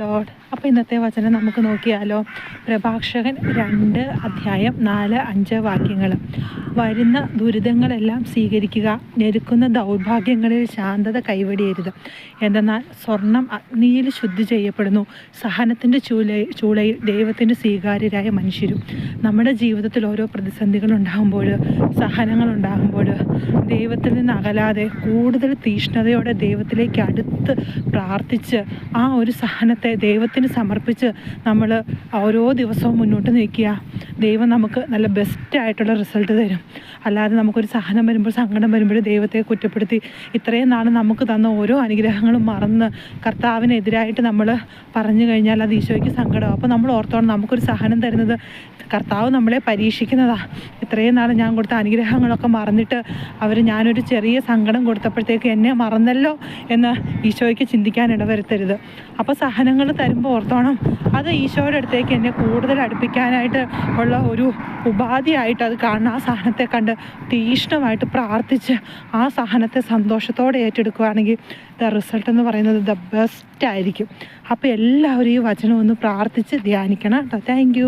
Load അപ്പോൾ ഇന്നത്തെ വചനം നമുക്ക് നോക്കിയാലോ? പ്രഭാഷകൻ രണ്ട് അധ്യായം നാല് അഞ്ച് വാക്യങ്ങൾ വരുന്ന ദുരിതങ്ങളെല്ലാം സ്വീകരിക്കുക ഞെരുക്കുന്ന ദൗർഭാഗ്യങ്ങളിൽ ശാന്തത കൈവടിയരുത്. എന്തെന്നാൽ സ്വർണം അഗ്നിയിൽ ശുദ്ധി ചെയ്യപ്പെടുന്നു. സഹനത്തിന്റെ ചൂല ചൂളയിൽ ദൈവത്തിന്റെ സ്വീകാര്യരായ മനുഷ്യരും. നമ്മുടെ ജീവിതത്തിൽ ഓരോ പ്രതിസന്ധികൾ ഉണ്ടാകുമ്പോൾ സഹനങ്ങൾ ഉണ്ടാകുമ്പോൾ ദൈവത്തിൽ നിന്ന് അകലാതെ കൂടുതൽ തീഷ്ണതയോടെ ദൈവത്തിലേക്ക് അടുത്ത് പ്രാർത്ഥിച്ച് ആ ഒരു സഹനത്തെ ദൈവത്തിന് സമർപ്പിച്ച് നമ്മൾ ഓരോ ദിവസവും മുന്നോട്ട് നിൽക്കുക ദൈവം നമുക്ക് നല്ല ബെസ്റ്റ് ആയിട്ടുള്ള റിസൾട്ട് തരും. അല്ലാതെ നമുക്കൊരു സഹനം വരുമ്പോൾ സങ്കടം വരുമ്പോൾ ദൈവത്തെ കുറ്റപ്പെടുത്തി ഇത്രയും നാൾ നമുക്ക് തന്ന ഓരോ അനുഗ്രഹങ്ങളും മറന്ന് കർത്താവിനെതിരായിട്ട് നമ്മൾ പറഞ്ഞു കഴിഞ്ഞാൽ അത് ഈശോയ്ക്ക് സങ്കടം അപ്പോൾ നമ്മൾ ഓർത്തോണം നമുക്കൊരു സഹനം തരുന്നത് കർത്താവ് നമ്മളെ പരീക്ഷിക്കുന്നതാണ് ഇത്രയും നാൾ ഞാൻ കൊടുത്ത അനുഗ്രഹങ്ങളൊക്കെ മറന്നിട്ട് അവർ ഞാനൊരു ചെറിയ സങ്കടം കൊടുത്തപ്പോഴത്തേക്ക് എന്നെ മറന്നല്ലോ എന്ന് ഈശോയ്ക്ക് ചിന്തിക്കാൻ ഇടവരുത്തരുത്. അപ്പോൾ സഹനങ്ങൾ തരുമ്പോൾ ഓർത്തോണം അത് ഈശോയുടെ അടുത്തേക്ക് എന്നെ കൂടുതൽ അടുപ്പിക്കാനായിട്ട് ഉള്ള ഒരു ഉപാധിയായിട്ട് അത് കാണുന്ന ആ സഹനത്തെ കണ്ട് തീഷ്ണമായിട്ട് പ്രാർത്ഥിച്ച് ആ സഹനത്തെ സന്തോഷത്തോടെ ഏറ്റെടുക്കുകയാണെങ്കിൽ ദ റിസൾട്ട് എന്ന് പറയുന്നത് ദ ബെസ്റ്റ് ആയിരിക്കും. അപ്പോൾ എല്ലാവരും ഈ വചനം ഒന്ന് പ്രാർത്ഥിച്ച് ധ്യാനിക്കണം കേട്ടോ. താങ്ക്